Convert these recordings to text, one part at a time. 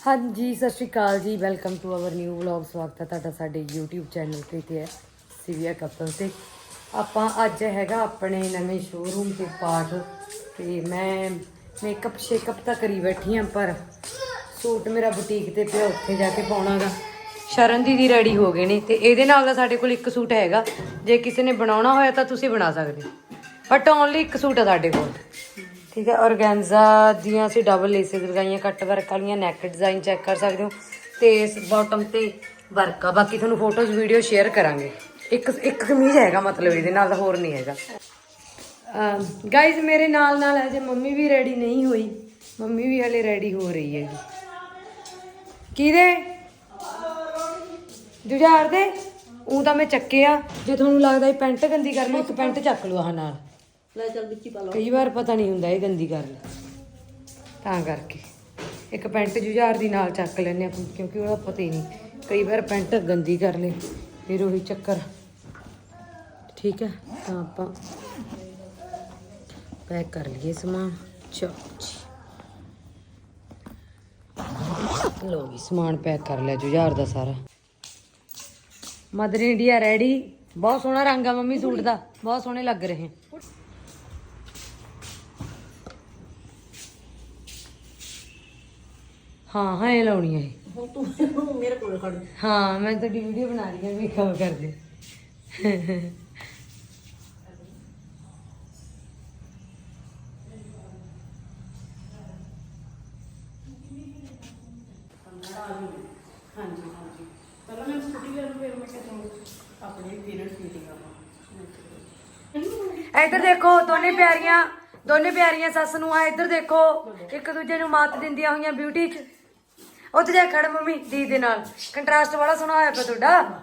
ਹਾਂਜੀ, ਸਤਿ ਸ਼੍ਰੀ ਅਕਾਲ ਜੀ। Welcome to our new vlog ਸਵਾਗਤ ਹੈ ਤੁਹਾਡਾ ਸਾਡੇ YouTube ਚੈਨਲ ਤੇ ਤੇ ਹੈ ਸਿਵਿਆ ਕਪਲ ਤੇ। ਆਪਾਂ ਅੱਜ ਹੈਗਾ ਆਪਣੇ ਨਵੇਂ ਸ਼ੋਰੂਮ ਤੇ ਪਾਠ ਤੇ ਮੈਂ ਮੇਕਅਪ ਸ਼ੇਕਅਪ ਤਾਂ ਕਰੀ ਬੈਠੀ ਆਂ, ਪਰ ਸੂਟ ਮੇਰਾ ਬੁਟੀਕ ਤੇ ਪਿਆ, ਉੱਥੇ ਜਾ ਕੇ ਪਾਉਣਾਗਾ। ਸ਼ਰਨ ਦੀ ਰੈਡੀ ਹੋ ਗਏ ਨੇ ਤੇ ਇਹਦੇ ਨਾਲ ਦਾ ਸਾਡੇ ਕੋਲ ਇੱਕ ਸੂਟ ਹੈਗਾ। ਜੇ ਕਿਸੇ ਨੇ ਬਣਾਉਣਾ ਹੋਇਆ ਤਾਂ ਤੁਸੀਂ ਬਣਾ ਸਕਦੇ ਬਟ ਓਨਲੀ ਇੱਕ ਸੂਟ ਆ ਸਾਡੇ ਕੋਲ। ਠੀਕ ਹੈ, ਔਰਗੈਂਜ਼ਾ ਦੀਆਂ ਅਸੀਂ ਡਬਲ ਲੇਸਿਸ ਲਗਾਈਆਂ ਕੱਟ ਵਰਕ ਵਾਲੀਆਂ ਨੈਕ ਡਿਜ਼ਾਈਨ ਚੈੱਕ ਕਰ ਸਕਦੇ ਹੋ ਤੇ ਇਸ ਬਾਟਮ ਤੇ ਵਰਕ ਆ। ਬਾਕੀ ਤੁਹਾਨੂੰ ਫੋਟੋਜ਼ ਵੀਡੀਓ ਸ਼ੇਅਰ ਕਰਾਂਗੇ। ਇੱਕ ਇੱਕ ਕਮੀਜ਼ ਹੈਗਾ ਮਤਲਬ ਇਹਦੇ ਨਾਲ, ਹੋਰ ਨਹੀਂ ਹੈਗਾ। ਗਾਇਜ਼ ਮੇਰੇ ਨਾਲ ਨਾਲ ਹੈ, ਜੇ ਮੰਮੀ ਵੀ ਰੈਡੀ ਨਹੀਂ ਹੋਈ, ਮੰਮੀ ਵੀ ਹਲੇ ਰੈਡੀ ਹੋ ਰਹੀ ਹੈਗੀ ਕਿਹਦੇ? ਜੁਝਾਰ ਦੇ? ਉਹ ਤਾਂ ਮੈਂ ਚੱਕਿਆ। ਜੇ ਤੁਹਾਨੂੰ ਲੱਗਦਾ ਇਹ ਪੈਂਟ ਗੰਦੀ ਕਰ ਲਓ ਇੱਕ ਪੈਂਟ ਚੱਕ ਲਓ ਆਹ ਨਾਲ। ਲੈ ਚੱਲ ਵਿੱਚ ਹੀ ਪਾ ਲਓ। ਕਈ ਵਾਰ ਪਤਾ ਨਹੀਂ ਹੁੰਦਾ ਇਹ ਗੰਦੀ ਕਰ ਲੈ ਤਾਂ ਕਰਕੇ ਇੱਕ ਪੈਂਟ ਜੁਝਾਰ ਦੀ ਨਾਲ ਚੱਕ ਲੈਨੇ ਆਪਾਂ, ਕਿਉਂਕਿ ਉਹਦਾ ਪਤਾ ਹੀ ਨਹੀਂ। ਕਈ ਵਾਰ ਪੈਂਟ ਗੰਦੀ ਕਰ ਲੈ ਫਿਰ ਉਹੀ ਚੱਕਰ। ਠੀਕ ਹੈ, ਤਾਂ ਆਪਾਂ ਪੈਕ ਕਰ ਲਈਏ ਸਮਾਨ। ਚਲੋ ਲੋ ਵੀ ਸਮਾਨ ਪੈਕ ਕਰ ਲਿਆ ਜੁਝਾਰ ਦਾ ਸਾਰਾ। ਮਦਰ ਇੰਡੀਆ ਰੈਡੀ ਬਹੁਤ ਸੋਹਣਾ ਰੰਗ ਆ ਮੰਮੀ ਸੂਟ ਦਾ। ਬਹੁਤ ਸੋਹਣੇ ਲੱਗ ਰਹੇ। ਹਾਂ ਹਾਂ ਇਹ ਲਾਉਣੀ ਹੈ ਇਹ। ਹੁਣ ਤੂੰ ਮੇਰੇ ਕੋਲ ਖੜ। ਹਾਂ ਮੈਂ ਤੁਹਾਡੀ ਵੀਡੀਓ ਬਣਾ ਰਹੀ ਹਾਂ ਮੇਕਅਪ ਕਰਦੇ। ਹਾਂਜੀ ਹਾਂਜੀ। ਪਹਿਲਾਂ ਮੈਂ ਸਕੂਟੀ ਕਰਨ ਫਿਰ ਮੈਂ ਕਿਹਾ ਤੁਹਾਨੂੰ ਆਪਣੇ ਪੇਰੈਂਟਸ ਮੀਟਿੰਗ ਆਪਾਂ। ਇੱਧਰ ਦੇਖੋ ਦੋਨੇ ਪਿਆਰੀਆਂ ਦੋਨੇ ਪਿਆਰੀਆਂ ਸੱਸ ਨੂੰ ਆ ਇੱਧਰ ਦੇਖੋ। ਇੱਕ ਦੂਜੇ ਨੂੰ ਮਾਤ ਦਿੰਦੀਆਂ ਹੋਈਆਂ ਬਿਊਟੀ 'ਚ। ਉੱਥੇ ਜਾ ਖੜ ਮੰਮੀ ਦੀ ਦੇ ਨਾਲ। ਕੰਟਰਾਸਟ ਬੜਾ ਸੋਹਣਾ ਹੋਇਆ ਪਿਆ ਤੁਹਾਡਾ।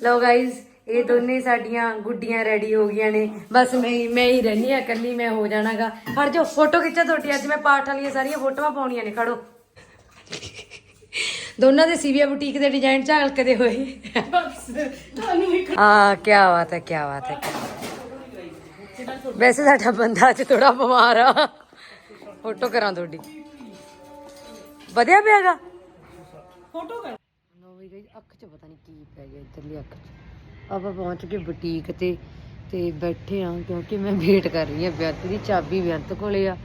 ਲਓ ਗਾਇਜ਼ ਇਹ ਦੋਨੇ ਸਾਡੀਆਂ ਗੁੱਡੀਆਂ ਰੈਡੀ ਹੋ ਗਈਆਂ ਨੇ। ਬਸ ਮੈਂ ਹੀ ਮੈਂ ਹੀ ਰਹਿਣੀ ਆ ਇਕੱਲੀ ਮੈਂ ਹੋ ਜਾਣਾਗਾ। ਫੜ ਜੋ ਫੋਟੋ ਖਿੱਚਾ ਤੁਹਾਡੀ, ਅੱਜ ਮੈਂ ਪਾਠ ਵਾਲੀਆਂ ਸਾਰੀਆਂ ਫੋਟੋਆਂ ਪਾਉਣੀਆਂ ਨੇ, ਖੜੋ। ਦੋਨਾਂ ਦੇ ਸੀਵੀਆ ਬੁਟੀਕ ਦੇ ਡਿਜ਼ਾਈਨ ਝਲਕਦੇ ਹੋਏ। ਤੁਹਾਨੂੰ ਵੀ ਹਾਂ ਕੀ ਬਾਤ ਹੈ ਕੀ ਬਾਤ ਹੈ। ਵੈਸੇ ਸਾਡਾ ਬੰਦਾ ਅੱਜ ਥੋੜਾ ਬਿਮਾਰ ਆ। ਫੋਟੋ ਕਰਾਂ ਤੁਹਾਡੀ। ਵਧਿਆ ਪਿਆਗਾ? ਫੋਟੋ ਕਰ। ਨੋ ਵੀ ਗਈ ਅੱਖ 'ਚ ਪਤਾ ਨਹੀਂ ਕੀ ਪੈ ਗਿਆ ਇੱਧਰਲੀ ਅੱਖ 'ਚ। ਆਪਾਂ ਪਹੁੰਚ ਗਏ ਬੁਟੀਕ ਤੇ ਤੇ ਬੈਠੇ ਆ ਕਿਉਂਕਿ ਮੈਂ ਵੇਟ ਕਰ ਰਹੀ ਆ। ਬੇਅੰਤ ਦੀ ਚਾਬੀ ਬੇਅੰਤ ਕੋਲੇ ਆ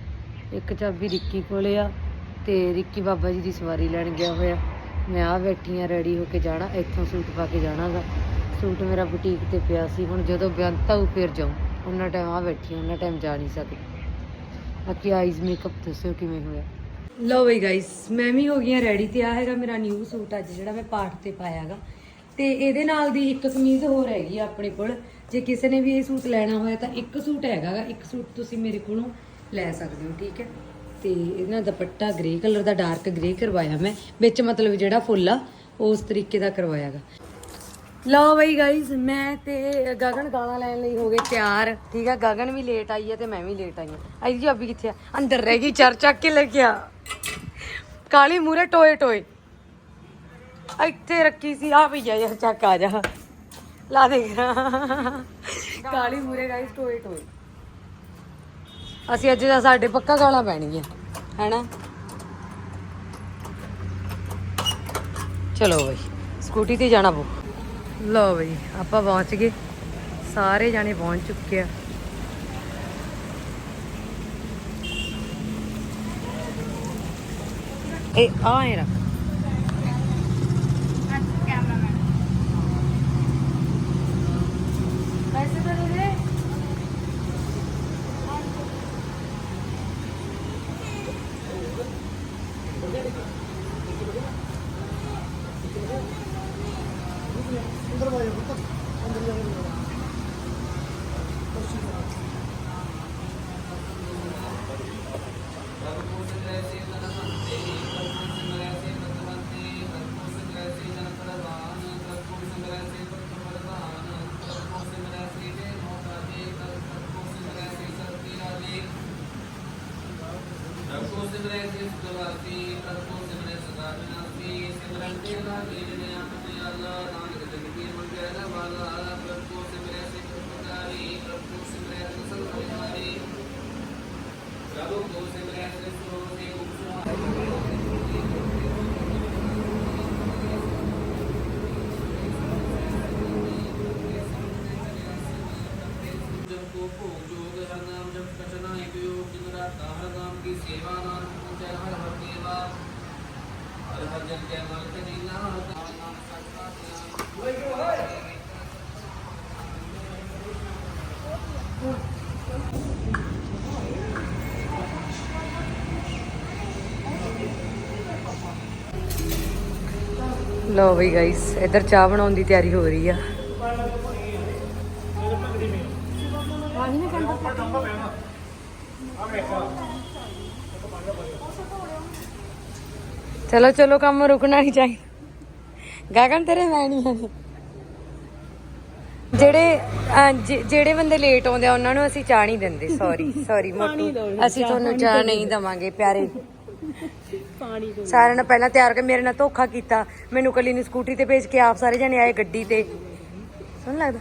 ਇੱਕ ਚਾਬੀ ਰਿੱਕੀ ਕੋਲੇ ਆ ਤੇ ਰਿੱਕੀ ਬਾਬਾ ਜੀ ਦੀ ਸਵਾਰੀ ਲੈਣ ਗਿਆ ਹੋਇਆ। ਮੈਂ ਆ ਬੈਠੀ ਆ ਰੈਡੀ ਹੋ ਕੇ ਜਾਣਾ ਇੱਥੋਂ ਸੂਟ ਪਾ ਕੇ ਜਾਣਾਗਾ। ਸੂਟ ਮੇਰਾ ਬੁਟੀਕ ਤੇ ਪਿਆ ਸੀ ਹੁਣ ਜਦੋਂ ਬੇਅੰਤ ਆਊ ਫਿਰ ਜਾਊਂ। ਉਹਨਾਂ ਟਾਈਮ ਆ ਬੈਠੀ ਉਹਨਾਂ ਟਾਈਮ ਜਾ ਨਹੀਂ ਸਕਦੀ। ਬਾਕੀ ਆਈਜ਼ ਮੇਕਅਪ ਦੱਸਿਓ ਕਿਵੇਂ ਹੋਇਆ। ਲਓ ਬਈ ਗਾਇਸ ਮੈਂ ਵੀ ਹੋ ਗਈ ਹਾਂ ਰੈਡੀ ਤੇ ਆ ਹੈਗਾ ਮੇਰਾ ਨਿਊ ਸੂਟ ਅੱਜ ਜਿਹੜਾ ਮੈਂ ਪਾਠ ਤੇ ਪਾਇਆਗਾ ਤੇ ਇਹਦੇ ਨਾਲ ਦੀ ਇੱਕ ਕਮੀਜ਼ ਹੋਰ ਹੈਗੀ ਆ ਆਪਣੇ ਕੋਲ। ਜੇ ਕਿਸੇ ਨੇ ਵੀ ਇਹ ਸੂਟ ਲੈਣਾ ਹੋਇਆ ਤਾਂ ਇੱਕ ਸੂਟ ਹੈਗਾਗਾ ਇੱਕ ਸੂਟ ਤੁਸੀਂ ਮੇਰੇ ਕੋਲੋਂ ਲੈ ਸਕਦੇ ਹੋ, ਠੀਕ ਹੈ? ਤੇ ਇਹਨਾਂ ਦੁਪੱਟਾ ਗ੍ਰੇ ਕਲਰ ਦਾ ਡਾਰਕ ਗ੍ਰੇ ਕਰਵਾਇਆ ਮੈਂ, ਵਿੱਚ ਮਤਲਬ ਜਿਹੜਾ ਫੁੱਲ ਆ, ਉਸ ਤਰੀਕੇ ਦਾ ਕਰਵਾਇਆਗਾ ਲਓ ਬਈ ਗਾਇਸ ਮੈਂ ਤੇ ਗਗਨ ਗਾਣਾ ਲੈਣ ਲਈ ਹੋ ਗਏ ਤਿਆਰ, ਠੀਕ ਆ ਗਗਨ ਵੀ ਲੇਟ ਆਈ ਹੈ ਤੇ ਮੈਂ ਵੀ ਲੇਟ ਆਈ ਹਾਂ। ਆਈ ਜੀ ਅਭੀ ਕਿੱਥੇ ਆ? ਅੰਦਰ ਰਹਿ ਗਈ, ਚਰ ਚੱਕ ਕੇ ਲੈ ਕੇ ਆ। ਕਾਲੀ ਮੂਰੇ ਟੋਏ ਟੋਏ। ਇੱਥੇ ਰੱਖੀ ਸੀ ਆ ਭਈਆ ਯਾਰ ਚੱਕ ਆ ਜਾ। ਲਾ ਦੇ। ਕਾਲੀ ਮੂਰੇ ਗਾਇਸ ਟੋਏ ਟੋਏ। ਅਸੀਂ ਅੱਜ ਦਾ ਸਾਡੇ ਪੱਕਾ ਗਾਲਾਂ ਪੈਣਗੀਆਂ ਹੈਨਾ? ਚਲੋ ਬਈ ਸਕੂਟੀ ਤੇ ਜਾਣਾ ਪਊ। ਲਓ ਬਈ ਆਪਾਂ ਪਹੁੰਚ ਗਏ। ਸਾਰੇ ਜਾਣੇ ਪਹੁੰਚ ਚੁੱਕੇ ਆ। ਇਹ ਆ ਹੈ ਰੱਖ ਭੋਗ ਜੋਗ ਹਰ ਨਾਮ ਜਪ ਕਛਨਾ ਇੱਕ ਯੋਗ ਜਿਨ ਰਾਤਾ ਹਰ ਨਾਮ ਕੀ ਸੇਵਾ ਨਾਮ ਪੂਜੈ ਹਰ ਹਰ ਦੇਵਾ ਹਰ ਹਰ ਜਨ ਕੈ ਮਨ ਤੇ ਨੀਨਾ ਹਰ ਨਾਮ ਨਾਮ ਸਤਿ ਲੋ ਬਈ ਗਾਇਸ ਇੱਧਰ ਚਾਹ ਬਣਾਉਣ ਦੀ ਤਿਆਰੀ ਹੋ ਰਹੀ ਆ। ਚਲੋ ਚਲੋ ਕੰਮ ਰੁਕਣਾ ਨਹੀਂ ਚਾਹੀਦਾ ਗਗਨ ਤੇਰੇ ਮੈਂ ਨਹੀਂ ਜਿਹੜੇ ਜਿਹੜੇ ਬੰਦੇ ਲੇਟ ਆਉਂਦੇ ਆ ਉਹਨਾਂ ਨੂੰ ਅਸੀਂ ਚਾਹ ਨਹੀਂ ਦਿੰਦੇ ਸੌਰੀ ਸੌਰੀ ਮੋਟੂ। ਅਸੀਂ ਤੁਹਾਨੂੰ ਚਾਹ ਨਹੀਂ ਦਵਾਂਗੇ ਪਿਆਰੇ। ਪਾਣੀ ਦੋ ਸਾਰਿਆਂ ਨੇ ਪਹਿਲਾਂ ਤਿਆਰ ਕਰ ਮੇਰੇ ਨਾਲ ਧੋਖਾ ਕੀਤਾ। ਮੈਨੂੰ ਕੱਲੀ ਨੂੰ ਸਕੂਟਰੀ ਤੇ ਭੇਜ ਕੇ ਆਪ ਸਾਰੇ ਜਣੇ ਆਏ ਗੱਡੀ ਤੇ। ਸੁਣ ਲੱਗਦਾ।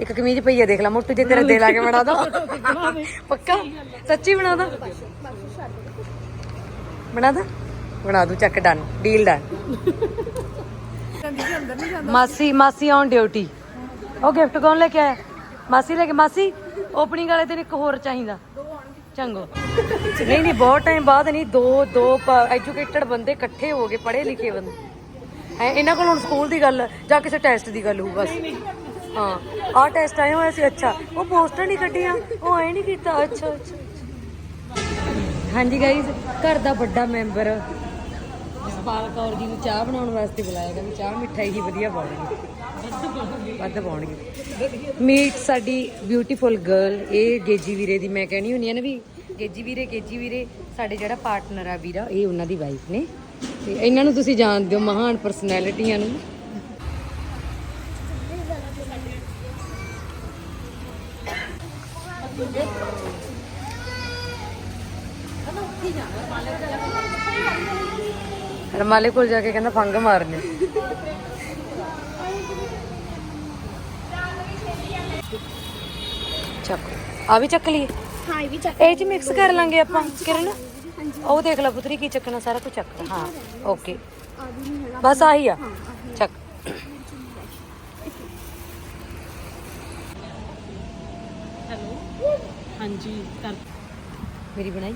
ਇੱਕ ਕਮੀਜ਼ ਪਈ ਆ, ਦੇਖ ਲੈ ਮੋਟੂ ਜੇ ਤੇਰਾ ਦਿਲ ਆ ਕੇ ਬਣਾ ਦੋ। ਪੱਕਾ? ਸੱਚੀ ਬਣਾ ਦੋ? ਬਣਾ ਦੋ? ਬਣਾ ਦੂ, ਚੱਕ ਡਨ, ਡੀਲ ਡਨ। ਮਾਸੀ ਮਾਸੀ ਔਨ ਡਿਊਟੀ ਉਹ ਗਿਫਟ ਕੌਣ ਲੈ ਕੇ ਆਇਆ? ਮਾਸੀ ਲੈ ਕੇ, ਮਾਸੀ ਓਪਨਿੰਗ ਵਾਲੇ ਦਿਨ ਇੱਕ ਹੋਰ ਚਾਹੀਦਾ। ਚੰਗੋ। ਨਹੀਂ ਨਹੀਂ, ਬਹੁਤ ਟਾਈਮ ਬਾਅਦ ਨਹੀਂ, ਦੋ ਦੋ ਐਜੂਕੇਟਡ ਬੰਦੇ ਇਕੱਠੇ ਹੋ ਗਏ, ਪੜ੍ਹੇ ਲਿਖੇ ਬੰਦੇ। ਹੈ, ਇਹਨਾਂ ਕੋਲ ਹੁਣ ਸਕੂਲ ਦੀ ਗੱਲ, ਜਾਂ ਕਿਸੇ ਟੈਸਟ ਦੀ ਗੱਲ ਹੋਊ ਬਸ। ਹਾਂ। ਆਹ ਟੈਸਟ ਆਏ ਹੋਏ ਸੀ, ਅੱਛਾ। ਉਹ ਪੋਸਟਰ ਨਹੀਂ ਕੱਢੀਆਂ, ਉਹ ਐ ਨਹੀਂ ਕੀਤਾ, ਅੱਛਾ ਅੱਛਾ ਹਾਂਜੀ ਗਾਈਜ਼ ਘਰ ਦਾ ਵੱਡਾ ਮੈਂਬਰ ਜਸਪਾਲ ਕੌਰ ਜੀ ਨੂੰ ਚਾਹ ਬਣਾਉਣ ਵਾਸਤੇ ਬੁਲਾਇਆ ਗਿਆ, ਵੀ ਚਾਹ ਮਿੱਠਾਈ ਹੀ ਵਧੀਆ ਪਾਉਣਗੇ ਵੱਧ ਪਾਉਣਗੇ ਮੀਟ ਸਾਡੀ ਬਿਊਟੀਫੁਲ ਗਰਲ ਇਹ ਗੇਜੀ ਵੀਰੇ ਦੀ ਮੈਂ ਕਹਿਣੀ ਹੁੰਨੀ ਆ ਨਾ ਵੀ, ਗੇਜੀ ਵੀਰੇ ਗੇਜੀ ਵੀਰੇ, ਸਾਡੇ ਜਿਹੜਾ ਪਾਰਟਨਰ ਆ ਵੀਰਾ, ਇਹ ਉਹਨਾਂ ਦੀ ਵਾਈਫ ਨੇ। ਤੇ ਇਹਨਾਂ ਨੂੰ ਤੁਸੀਂ ਜਾਣਦੇ ਹੋ ਮਹਾਨ ਪਰਸਨੈਲਿਟੀਆਂ ਨੂੰ। ਰਮਾਲੇ ਕੋਲ ਜਾ ਕੇ ਕਹਿੰਦਾ ਫੰਗ ਮਾਰਨੇ ਚੱਕ ਆ ਵੀ ਚੱਕ ਲਈਏ ਹਾਂ ਇਹ ਵੀ ਚੱਕ ਇਹ ਚ ਮਿਕਸ ਕਰ ਲਾਂਗੇ ਆਪਾਂ ਕਿਰਨ ਉਹ ਦੇਖ ਲੈ ਪੁੱਤਰੀ ਕੀ ਚੱਕਣਾ ਸਾਰਾ ਕੁਝ ਚੱਕ ਲਾ। ਹਾਂ ਓਕੇ ਆ ਵੀ ਨਹੀਂ ਹੈਗਾ ਬਸ ਆਹੀ ਆ ਚੱਕ ਹੈਲੋ ਹਾਂਜੀ ਕਰ ਮੇਰੀ ਬਣਾਈ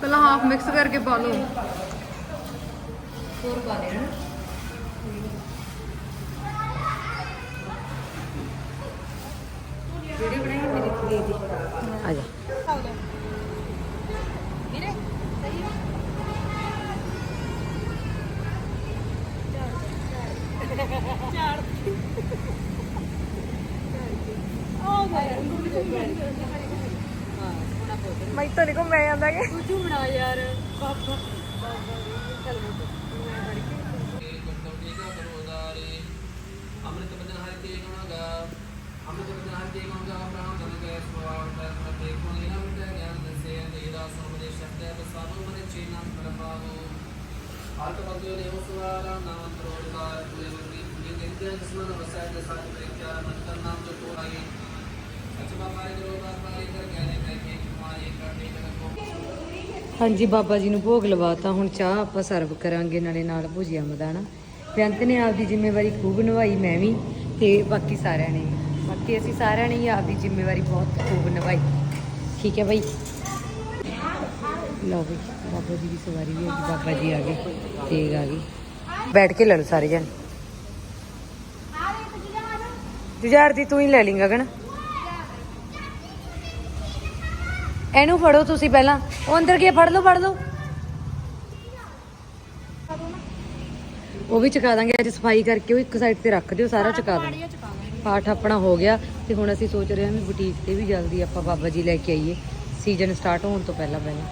ਪਹਿਲਾਂ ਹਾਫ ਮਿਕਸ ਕਰਕੇ ਪਾ ਲਓ। ਹੋਰ ਪਾ ਦੇਣਾ। ਆ ਜਾ। ਮੈਂ ਤਾਂ ਨਹੀਂ ਕੋ ਮੈਂ ਆਂਦਾ ਕਿ ਤੂੰ ਬਣਾ ਯਾਰ। ਪਾਪਾ ਗੁਰਦੌੜੀ ਕਾ ਬਰੋਦਾਰੇ ਅੰਮ੍ਰਿਤ ਬਚਨ ਹਰਿ ਕੇ ਗੁਣ ਹਾਂਜੀ, ਬਾਬਾ ਜੀ ਨੂੰ ਭੋਗ ਲਵਾਤਾ, ਹੁਣ ਚਾਹ ਆਪਾਂ ਸਰਵ ਕਰਾਂਗੇ, ਨਾਲੇ ਨਾਲ ਭੁਜੀਆ ਮਦਾਨਾ ਬੇਅੰਤ ਨੇ ਆਪਦੀ ਜ਼ਿੰਮੇਵਾਰੀ ਖੂਬ ਨਿਭਾਈ, ਮੈਂ ਵੀ, ਤੇ ਬਾਕੀ ਸਾਰਿਆਂ ਨੇ ਵੀ। ਅਸੀਂ ਸਾਰਿਆਂ ਨੇ ਆਪਦੀ ਜ਼ਿੰਮੇਵਾਰੀ ਬਹੁਤ ਖੂਬ ਨਿਭਾਈ। ਠੀਕ ਹੈ ਬਾਈ? ਲਓ ਬਈ, ਬਾਬਾ ਜੀ ਦੀ ਸਵਾਰੀ ਵੀ ਅੱਜ ਬਾਬਾ ਜੀ ਆ ਗਏ, ਤੇਗ ਆ ਗਈ ਬੈਠ ਕੇ ਲੈ ਲਓ ਸਾਰੇ ਜਣ। ਜੁਝਾਰ ਦੀ ਤੂੰ ਹੀ ਲੈ ਲਈ ਗਗਨ। ਇਹਨੂੰ ਫੜੋ ਤੁਸੀਂ ਪਹਿਲਾਂ। ਉਹ ਅੰਦਰ ਗਿਆ, ਫੜ ਲਓ ਫੜ ਲਓ। ਉਹ ਵੀ ਚੁਕਾ ਦਾਂਗੇ, ਅੱਜ ਸਫ਼ਾਈ ਕਰਕੇ ਉਹ ਇੱਕ ਸਾਈਡ ਤੇ ਰੱਖ ਦਿਓ, ਸਾਰਾ ਚੁਕਾ ਦਾਂਗੇ ਪਾਠ ਆਪਣਾ ਹੋ ਗਿਆ ਤੇ ਹੁਣ ਅਸੀਂ ਸੋਚ ਰਹੇ ਹਾਂ ਵੀ ਬੁਟੀਕ ਤੇ ਵੀ ਜਲਦੀ ਆਪਾਂ ਬਾਬਾ ਜੀ ਲੈ ਕੇ ਆਈਏ। ਸੀਜ਼ਨ ਸਟਾਰਟ ਹੋਣ ਤੋਂ ਪਹਿਲਾਂ ਪਹਿਲਾਂ।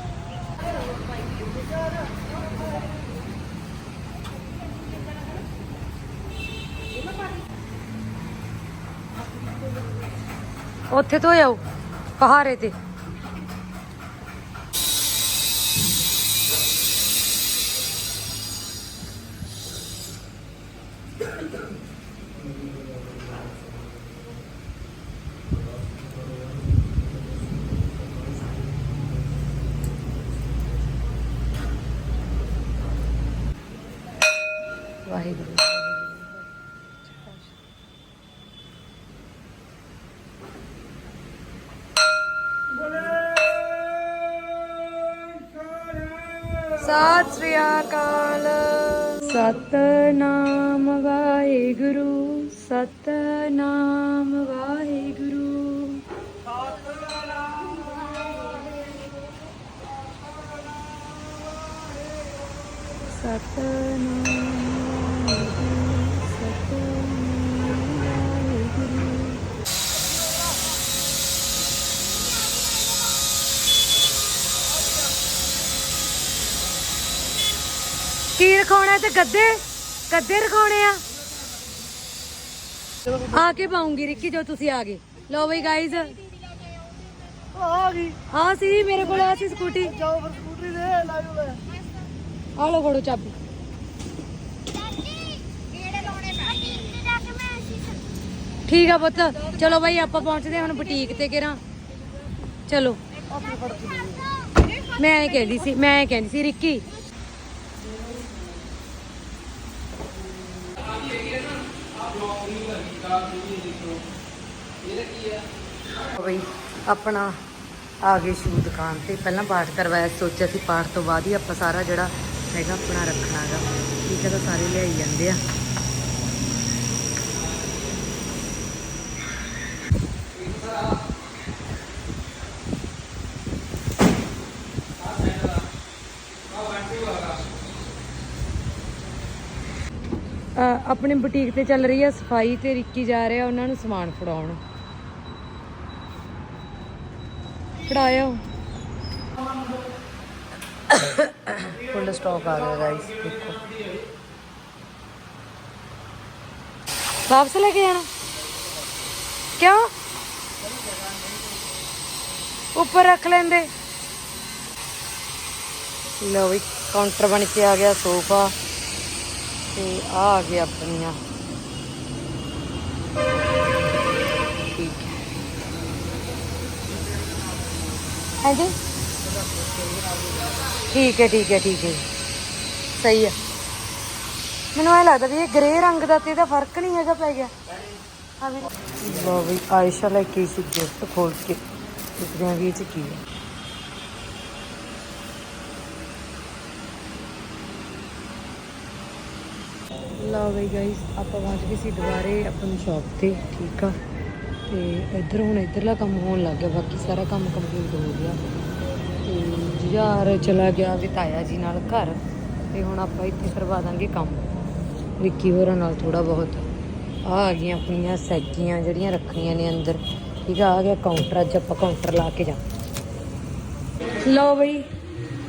ਉੱਥੇ ਤੋਂ ਆਓ, ਪਹਾੜੇ ਤੇ। ਸਤਿ ਸ੍ਰੀ ਅਕਾਲ। ਸਤਨਾਮ ਵਾਹਿਗੁਰੂ ਸਤਨਾਮ ਵਾਹਿਗੁਰੂ। ਸਤਨਾਮ ਰਖਾਉਣਾ ਤੇ ਗੱਦੇ ਗੱਦੇ ਰਖਾਉਣੇ ਆ। ਆ ਕੇ ਪਾਉਂਗੀ ਰਿੱਕੀ, ਜੋ ਤੁਸੀਂ ਆ ਗਏ। ਲਓ ਬਈ ਗਾਇਜ਼ ਆ ਗਈ ਹਾਂ, ਸੀ, ਮੇਰੇ ਕੋਲ ਆ ਸੀ ਸਕੂਟੀ। ਜਾਓ ਫਿਰ ਸਕੂਟਰੀ ਦੇ ਲਾ ਲੈ ਆ ਲਓ ਫੜੋ ਚਾਬੀ। ਠੀਕ ਆ ਪੁੱਤ। ਚਲੋ ਬਾਈ, ਆਪਾਂ ਪਹੁੰਚਦੇ ਹਾਂ ਹੁਣ ਬੁਟੀਕ ਤੇ ਕਿਰਾਂ ਚਲੋ। ਮੈਂ ਕਹਿੰਦੀ ਸੀ, ਮੈਂ ਕਹਿੰਦੀ ਸੀ, ਰਿੱਕੀ। ਬਈ ਆਪਣਾ ਆ ਗਏ ਸ਼ੂ ਦੁਕਾਨ ਤੇ ਪਹਿਲਾਂ ਪਾਠ ਕਰਵਾਇਆ ਸੋਚਿਆ ਸੀ ਪਾਠ ਤੋਂ ਬਾਅਦ ਹੀ ਆਪਾਂ ਸਾਰਾ ਜਿਹੜਾ ਹੈਗਾ ਆਪਣਾ ਰੱਖਣਾਗਾ। ਠੀਕ ਹੈ, ਤਾਂ ਸਾਰੇ ਲਿਆਈ ਜਾਂਦੇ ਆ। ਆਪਣੀ ਬੁਟੀਕ ਤੇ ਚੱਲ ਰਹੀ ਆ ਸਫ਼ਾਈ ਤੇ ਰਿੱਕੀ ਜਾ ਰਿਹਾ ਉਹਨਾਂ ਨੂੰ ਸਮਾਨ ਫੜਾਉਣ। ਫੜਾਇਆ ਫੁੱਲ ਸਟਾਕ ਆ ਗਿਆ ਗਾਇਸ ਦੇਖੋ। ਵਾਪਸ ਲੈ ਕੇ ਜਾਣਾ? ਕਿਉਂ? ਉੱਪਰ ਰੱਖ ਲੈਂਦੇ। ਲਓ ਵੀ ਕਾਊਂਟਰ ਬਣ ਕੇ ਆ ਗਿਆ ਸੋਫਾ ਤੇ ਆ ਆ ਗਿਆ ਆਪਣੀਆਂ। ਠੀਕ ਹੈ। ਹਾਂਜੀ? ਠੀਕ ਹੈ ਠੀਕ ਹੈ ਠੀਕ ਹੈ। ਸਹੀ ਹੈ। ਮੈਨੂੰ ਐ ਲੱਗਦਾ ਵੀ ਇਹ ਗ੍ਰੇ ਰੰਗ ਦਾ ਤੇ ਇਹਦਾ ਫ਼ਰਕ ਨਹੀਂ ਹੈਗਾ ਪੈ ਗਿਆ। ਹਾਂ ਵੀ ਲੋ ਵੀ ਆਇਸ਼ਾ ਲੈ ਕੇ ਸੀ ਗਿਫਟ ਖੋਲ ਕੇ। ਦੇਖਦੇ ਹਾਂ ਵੀ ਇਹ ਚ ਕੀ ਹੈ। ਲਓ ਬਈ ਗਾਇਸ ਆਪਾਂ ਪਹੁੰਚ ਗਏ ਸੀ ਦੁਬਾਰੇ ਆਪਣੀ ਸ਼ਾਪ ਤੇ, ਠੀਕ ਆ। ਤੇ ਇੱਧਰ ਹੁਣ ਇੱਧਰਲਾ ਕੰਮ ਹੋਣ ਲੱਗ ਗਿਆ, ਬਾਕੀ ਸਾਰਾ ਕੰਮ ਕੰਪਲੀਟ ਹੋ ਗਿਆ। ਤੇ ਜੁਝਾਰ ਚਲਾ ਗਿਆ ਵੀ ਤਾਇਆ ਜੀ ਨਾਲ ਘਰ, ਤੇ ਹੁਣ ਆਪਾਂ ਇੱਥੇ ਕਰਵਾ ਦਾਂਗੇ ਕੰਮ। ਵਿੱਕੀ ਹੋਰਾਂ ਨਾਲ ਥੋੜਾ ਬਹੁਤ। ਆ ਆ ਗਈਆਂ ਆਪਣੀਆਂ ਸੈਕੀਆਂ ਜਿਹੜੀਆਂ ਰੱਖਣੀਆਂ ਨੇ ਅੰਦਰ। ਠੀਕ ਆ ਆ ਗਿਆ ਕਾਊਂਟਰ ਅੱਜ ਆਪਾਂ ਕਾਊਂਟਰ ਲਾ ਕੇ ਜਾ ਲਓ ਬਈ,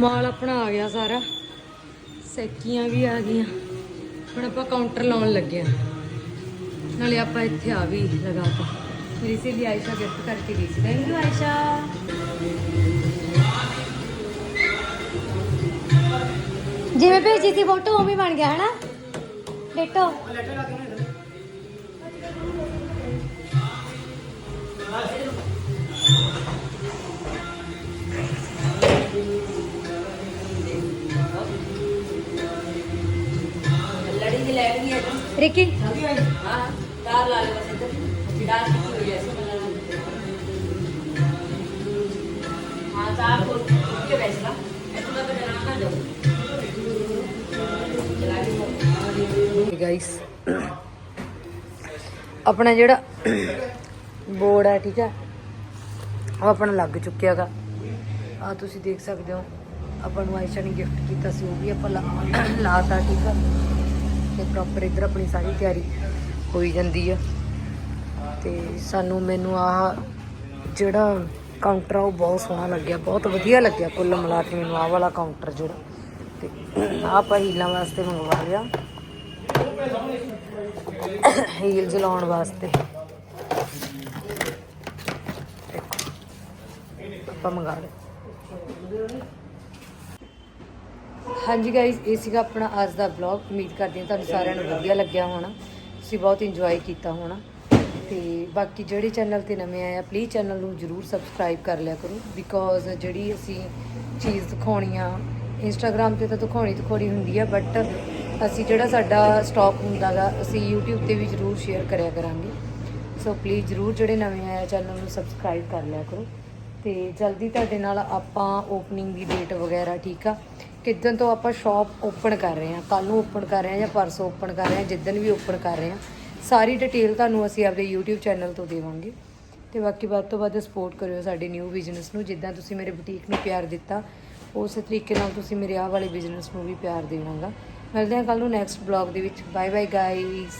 ਮਾਲ ਆਪਣਾ ਆ ਗਿਆ ਸਾਰਾ। ਸੈਕੀਆਂ ਵੀ ਆ ਗਈਆਂ। ਹੁਣ ਆਪਾਂ ਕਾਊਂਟਰ ਲਾਉਣ ਲੱਗੇ ਆ ਨਾਲੇ ਆਪਾਂ ਇੱਥੇ ਆ ਵੀ ਲਗਾਤਾ ਮੇਰੀ ਸਹੇਲੀ ਆਇਸ਼ਾ ਗਿਫਟ ਕਰਕੇ ਗਈ ਸੀ। Thank you Ayesha. ਜਿਵੇਂ ਭੇਜੀ ਸੀ ਫੋਟੋ, ਉਵੇਂ ਬਣ ਗਿਆ, ਹਨਾ? ਡੇਟੋ ਰਿੱਕੀ? ਗਾਇਸ ਆਪਣਾ ਜਿਹੜਾ ਬੋਰਡ ਹੈ, ਠੀਕ ਹੈ, ਉਹ ਆਪਣਾ ਲੱਗ ਚੁੱਕਿਆਗਾ ਆ ਤੁਸੀਂ ਦੇਖ ਸਕਦੇ ਹੋ, ਆਪਾਂ ਨੂੰ ਆਇਸ਼ਾ ਨੇ ਗਿਫਟ ਕੀਤਾ ਸੀ, ਉਹ ਵੀ ਆਪਾਂ ਲਾ- ਲਾਤਾ, ਠੀਕ ਆ ਤੇ ਪ੍ਰੋਪਰ ਇੱਧਰ ਆਪਣੀ ਸਾਰੀ ਤਿਆਰੀ ਹੋਈ ਜਾਂਦੀ ਆ। ਤੇ ਸਾਨੂੰ ਮੈਨੂੰ ਆਹ ਜਿਹੜਾ ਕਾਊਂਟਰ ਆ, ਉਹ ਬਹੁਤ ਸੋਹਣਾ ਲੱਗਿਆ, ਬਹੁਤ ਵਧੀਆ ਲੱਗਿਆ ਕੁੱਲ ਮਿਲਾ ਕੇ ਮੈਨੂੰ ਆਹ ਵਾਲਾ ਕਾਊਂਟਰ ਜਿਹੜਾ। ਤੇ ਆਹ ਆਪਾਂ ਹੀਲਾਂ ਵਾਸਤੇ ਮੰਗਵਾ ਲਿਆ। ਹੀਲ ਜਲਾਉਣ ਵਾਸਤੇ। ਆਪਾਂ ਮੰਗਾ ਲਿਆ। ਹਾਂਜੀ ਗਾਇਜ਼ ਇਹ ਸੀਗਾ ਆਪਣਾ ਅੱਜ ਦਾ ਵਲੌਗ ਉਮੀਦ ਕਰਦੀ ਹਾਂ ਤੁਹਾਨੂੰ ਸਾਰਿਆਂ ਨੂੰ ਵਧੀਆ ਲੱਗਿਆ ਹੋਣਾ। ਤੁਸੀਂ ਬਹੁਤ ਇੰਜੋਏ ਕੀਤਾ ਹੋਣਾ। ਤੇ ਬਾਕੀ ਜਿਹੜੇ ਚੈਨਲ ਤੇ ਨਵੇਂ ਆਏ ਆ ਪਲੀਜ਼ ਚੈਨਲ ਨੂੰ ਜਰੂਰ ਸਬਸਕ੍ਰਾਈਬ ਕਰ ਲਿਆ ਕਰੋ। ਬਿਕੋਜ਼ ਜਿਹੜੀ ਅਸੀਂ ਚੀਜ਼ ਦਿਖਾਉਣੀ ਆ ਇੰਸਟਾਗ੍ਰam ਤੇ ਤਾਂ ਦਿਖਾਉਣੀ ਦਿਖਾਉਣੀ ਹੁੰਦੀ ਆ ਬਟ ਅਸੀਂ ਜਿਹੜਾ ਸਾਡਾ ਸਟਾਕ ਹੁੰਦਾਗਾ ਅਸੀਂ YouTube ਤੇ ਵੀ ਜਰੂਰ ਸ਼ੇਅਰ ਕਰਿਆ ਕਰਾਂਗੇ। ਸੋ ਪਲੀਜ਼ ਜਰੂਰ ਜਿਹੜੇ ਨਵੇਂ ਆਏ ਆ ਚੈਨਲ ਨੂੰ ਸਬਸਕ੍ਰਾਈਬ ਕਰ ਲਿਆ ਕਰੋ। ਤੇ ਜਲਦੀ ਤੁਹਾਡੇ ਨਾਲ ਆਪਾਂ ਓਪਨਿੰਗ ਦੀ ਡੇਟ ਵਗੈਰਾ, ਠੀਕ ਆ? ਕਿੱਦਣ ਤੋਂ ਆਪਾਂ ਸ਼ਾਪ ਓਪਨ ਕਰ ਰਹੇ ਹਾਂ ਕੱਲ ਨੂੰ ਓਪਨ ਕਰ ਰਹੇ ਹਾਂ ਜਾਂ ਪਰਸੋਂ ਓਪਨ ਕਰ ਰਹੇ ਹਾਂ, ਜਿੱਦਣ ਵੀ ਓਪਨ ਕਰ ਰਹੇ ਹਾਂ, ਸਾਰੀ ਡਿਟੇਲ ਤੁਹਾਨੂੰ ਅਸੀਂ ਆਪਦੇ YouTube ਚੈਨਲ ਤੋਂ ਦੇਵਾਂਗੇ। ਤੇ ਬਾਕੀ ਵੱਧ ਤੋਂ ਵੱਧ ਸਪੋਰਟ ਕਰਿਓ ਸਾਡੇ ਨਿਊ ਬਿਜ਼ਨਸ ਨੂੰ, ਜਿੱਦਾਂ ਤੁਸੀਂ ਮੇਰੇ ਬੁਟੀਕ ਨੂੰ ਪਿਆਰ ਦਿੱਤਾ, ਉਸੇ ਤਰੀਕੇ ਨਾਲ ਤੁਸੀਂ ਮੇਰੇ ਆਹ ਵਾਲੇ ਬਿਜ਼ਨਸ ਨੂੰ ਵੀ ਪਿਆਰ ਦੇਵਾਂਗਾ। ਮਿਲਦੇ ਹਾਂ ਕੱਲ ਨੂੰ ਨੈਕਸਟ ਬਲੌਗ ਦੇ ਵਿੱਚ। Bye bye guys